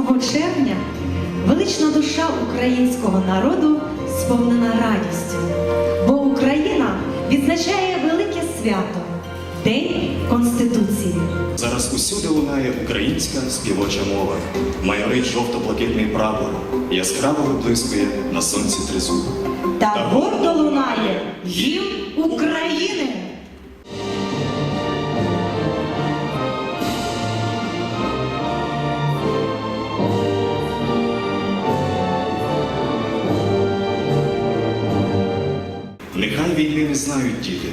8 червня велична душа українського народу сповнена радістю, бо Україна відзначає велике свято День Конституції. Зараз усюди лунає українська співоча мова. Майорить жовто-блакитний прапор, яскраво виблискує на сонці тризуб. Та гордо лунає гімн України. Нехай війни не знають діти,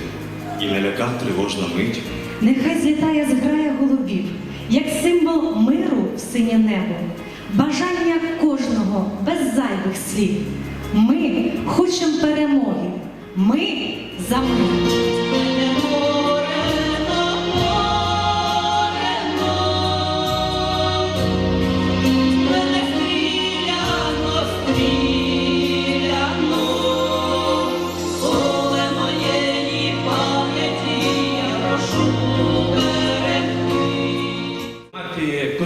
і не ляка тривожна мить. Нехай злітає зграя голубів, як символ миру в синє небо, бажання кожного без зайвих слів. Ми хочемо перемоги. Ми за мир.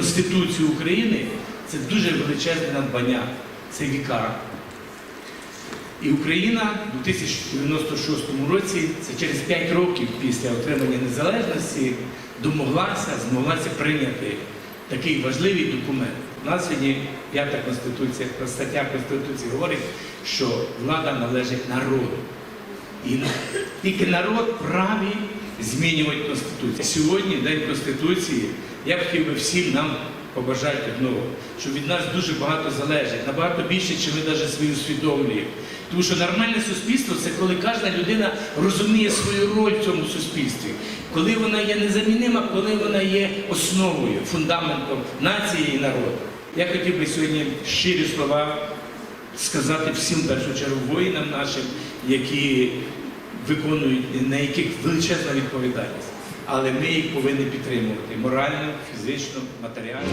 Конституцію України це дуже величезне надбання, це віка. І Україна у 1096 році, це через 5 років після отримання незалежності, домоглася, змоглася прийняти такий важливий документ. У нас сьогодні п'ята конституція, стаття Конституції говорить, що влада належить народу. І тільки народ праві змінювати Конституцію. Сьогодні, День Конституції, я б хотів би всім нам побажати одного, що від нас дуже багато залежить, набагато більше, чим ми навіть свої усвідомлюємо. Тому що нормальне суспільство це коли кожна людина розуміє свою роль в цьому суспільстві, коли вона є незамінима, коли вона є основою, фундаментом нації і народу. Я хотів би сьогодні щирі слова сказати всім першу чергу воїнам нашим, які виконують, на яких величезна відповідальність. Але ми їх повинні підтримувати морально, фізично, матеріально.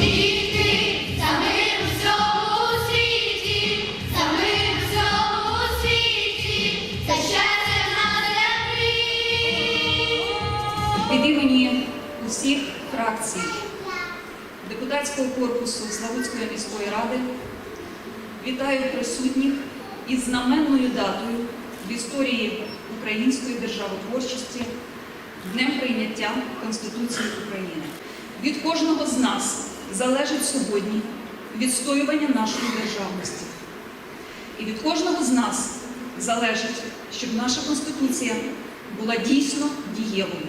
Діти, за мир у всьому світі, за мир у всьому світі, за щастя на землі. Від імені усіх фракцій депутатського корпусу Славутської міської ради вітаю присутніх із знаменною датою в історії української державотворчості Днем прийняття Конституції України. Від кожного з нас залежить сьогодні відстоювання нашої державності. І від кожного з нас залежить, щоб наша Конституція була дійсно дієвою.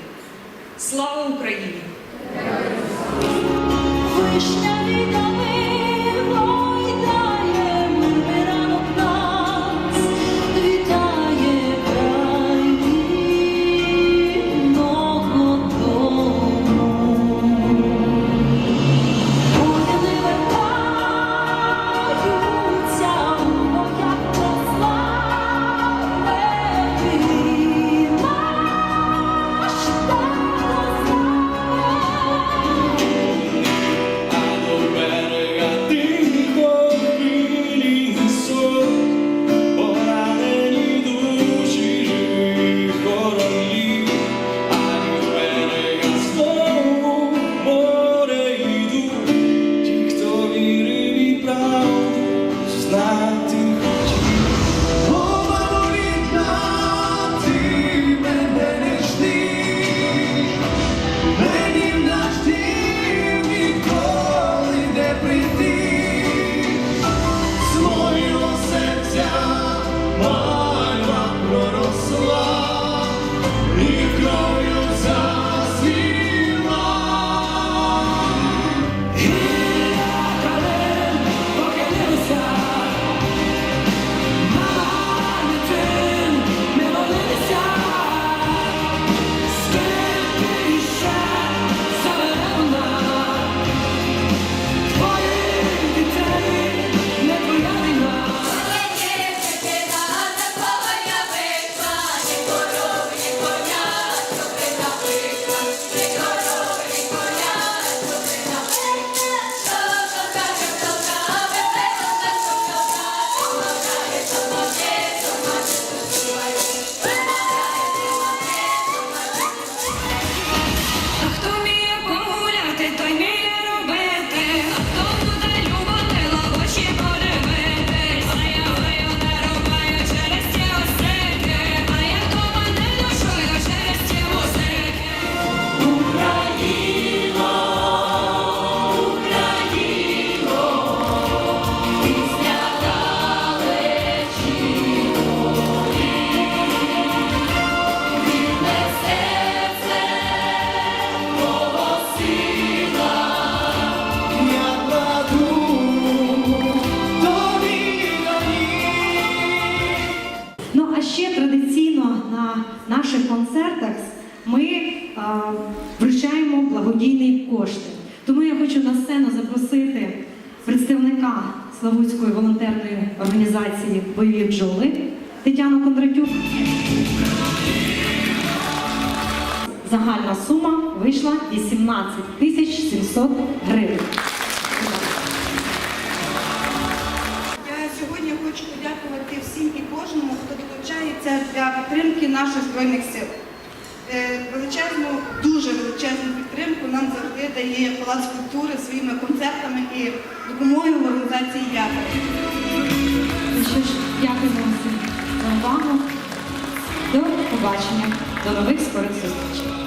Слава Україні! Долини наших концертах ми а, вручаємо благодійні кошти. Тому я хочу на сцену запросити представника Славутської волонтерної організації Бойові бджоли Тетяну Кондратюк. Загальна сума вийшла 18 тисяч 700 гривень. Для підтримки наших збройних сил. Е, Величезну, дуже величезну підтримку нам завжди дає Палац культури своїми концертами і допомогою в організації. Ну що ж, Дякую всім за увагу. До побачення. До нових скорих зустрічей.